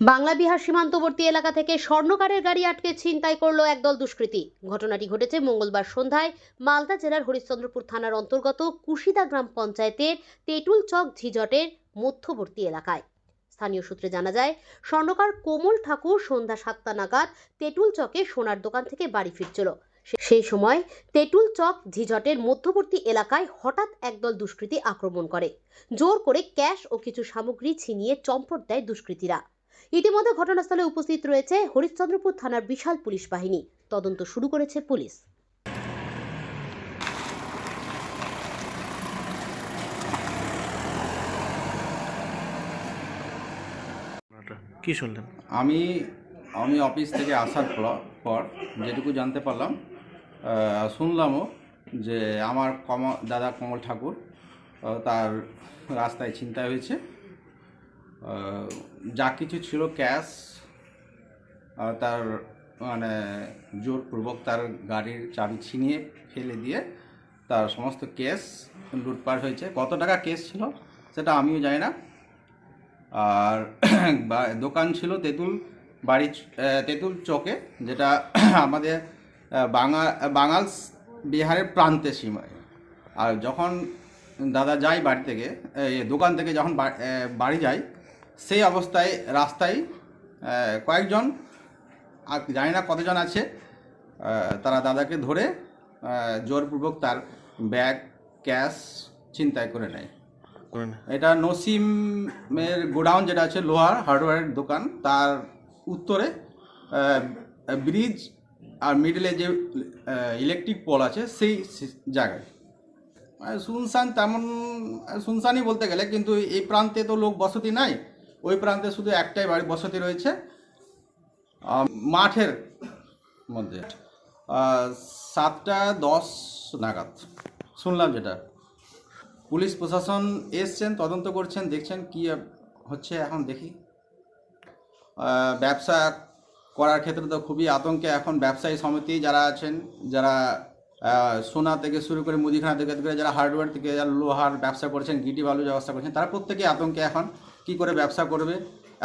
বাংলা বিহার সীমান্তবর্তী এলাকা থেকে স্বর্ণকারের গাড়ি আটকে ছিনতাই করল একদল দুষ্কৃতী। ঘটনাটি ঘটেছে মঙ্গলবার সন্ধ্যায় মালদা জেলার হরিশ্চন্দ্রপুর থানার অন্তর্গত কুশিদা গ্রাম পঞ্চায়েতের তেঁতুল চক মধ্যবর্তী এলাকায়। স্থানীয় সূত্রে জানা যায়, স্বর্ণকার কোমল ঠাকুর সন্ধ্যা সাতটা নাগাদ তেঁতুল চকে সোনার দোকান থেকে বাড়ি ফিরছিল। সেই সময় তেঁতুল চক ঝিঝটের মধ্যবর্তী এলাকায় হঠাৎ একদল দুষ্কৃতী আক্রমণ করে। জোর করে ক্যাশ ও কিছু সামগ্রী ছিনিয়ে চম্পট দেয় দুষ্কৃতীরা। ইতিমধ্যে ঘটনাস্থলে উপস্থিত রয়েছে হরিশ্চন্দ্রপুর থানার বিশাল পুলিশ বাহিনী। তদন্ত শুরু করেছে পুলিশ। কি শুনলেন? আমি আমি অফিস থেকে আসার পর- পর যেটুকু জানতে পারলাম শুনলামও যে আমার কম দাদা কমল ঠাকুর তার রাস্তায় ছিনতাই হয়েছে। যা কিছু ছিল ক্যাশ তার মানে জোরপূর্বক তার গাড়ির চাবি ছিনিয়ে ফেলে দিয়ে তার সমস্ত কেস লুটপাট হয়েছে। কত টাকা কেস ছিল সেটা আমিও জানি না। আর দোকান ছিল তেঁতুল বাড়ি তেঁতুল চকে, যেটা আমাদের বাঙা, বাঙাল বিহারের প্রান্তে সীমায়। আর যখন দাদা যায় বাড়ি থেকে দোকান থেকে যখন বাড়ি যায় সেই অবস্থায় রাস্তায় কয়েকজন আর জানি না কতজন আছে তারা দাদাকে ধরে জোরপূর্বক তার ব্যাগ ক্যাশ ছিনতাই করে নেয়। এটা নসিমের গোডাউন যেটা আছে লোহার হার্ডওয়্যারের দোকান তার উত্তরে ব্রিজ আর মিডলে যে ইলেকট্রিক পোল আছে সেই জায়গায়। শুনশান তেমন শুনশানই বলতে গেলে কিন্তু এই প্রান্তে তো লোক বসতি নাই ওই প্রান্তে শুধু একটাই বাড়ি বসতি রয়েছে মাঠের মধ্যে। সাতটা দশ নাগাদ। শুনলাম যেটা। পুলিশ প্রশাসন এসছেন, তদন্ত করছেন, দেখছেন কি হচ্ছে এখন দেখি। ব্যবসা করার ক্ষেত্রে তো খুবই আতঙ্কে এখন ব্যবসায়ী সমিতি যারা আছেন, যারা সোনা থেকে শুরু করে মুদিখানা থেকে যারা হার্ডওয়্যার থেকে, যারা লোহার ব্যবসা করছেন, গিটি বালু ব্যবসা করছেন, তারা প্রত্যেকেই আতঙ্কে এখন। কি করে ব্যবসা করবে?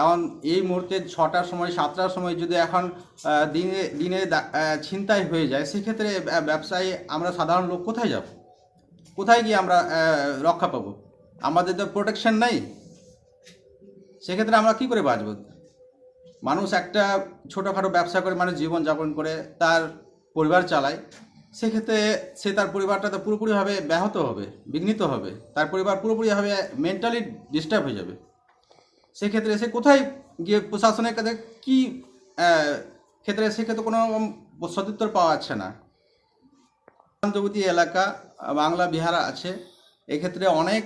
এখন এই মুহূর্তে ছটার সময়, সাতটার সময় যদি এখন দিনে দিনে ছিনতাই হয়ে যায়, সেক্ষেত্রে ব্যবসায়ী আমরা সাধারণ লোক কোথায় যাব? কোথায় গিয়ে আমরা রক্ষা পাবো? আমাদের তো প্রোটেকশন নেই। সেক্ষেত্রে আমরা কি করে বাঁচব? মানুষ একটা ছোটোখাটো ব্যবসা করে, মানুষ জীবনযাপন করে, তার পরিবার চালায়। সেক্ষেত্রে সে তার পরিবারটা তো পুরোপুরিভাবে ব্যাহত হবে, বিঘ্নিত হবে। তার পরিবার পুরোপুরিভাবে মেন্টালি ডিস্টার্ব হয়ে যাবে। সেক্ষেত্রে সে কোথায় গিয়ে প্রশাসনের কাছে কী ক্ষেত্রে সেক্ষেত্রে কোনো সদুত্তর পাওয়া যাচ্ছে না। সীমান্তবর্তী এলাকা, বাংলা বিহার আছে। এক্ষেত্রে অনেক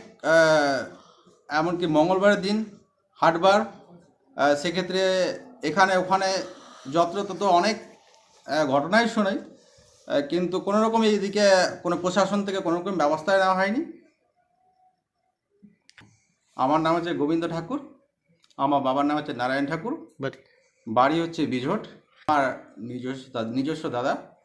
এমনকি মঙ্গলবারের দিন হাটবার সেক্ষেত্রে এখানে ওখানে যত্র তত অনেক ঘটনাই শোনাই। কিন্তু কোনো রকম এইদিকে কোনো প্রশাসন থেকে কোনো রকম ব্যবস্থা নেওয়া হয়নি। আমার নাম হচ্ছে গোবিন্দ ঠাকুর। আমার বাবার নাম হচ্ছে নারায়ণ ঠাকুর। বাড়ি। বাড়ি হচ্ছে বিঝট আর নিজস্ব নিজস্ব দাদা।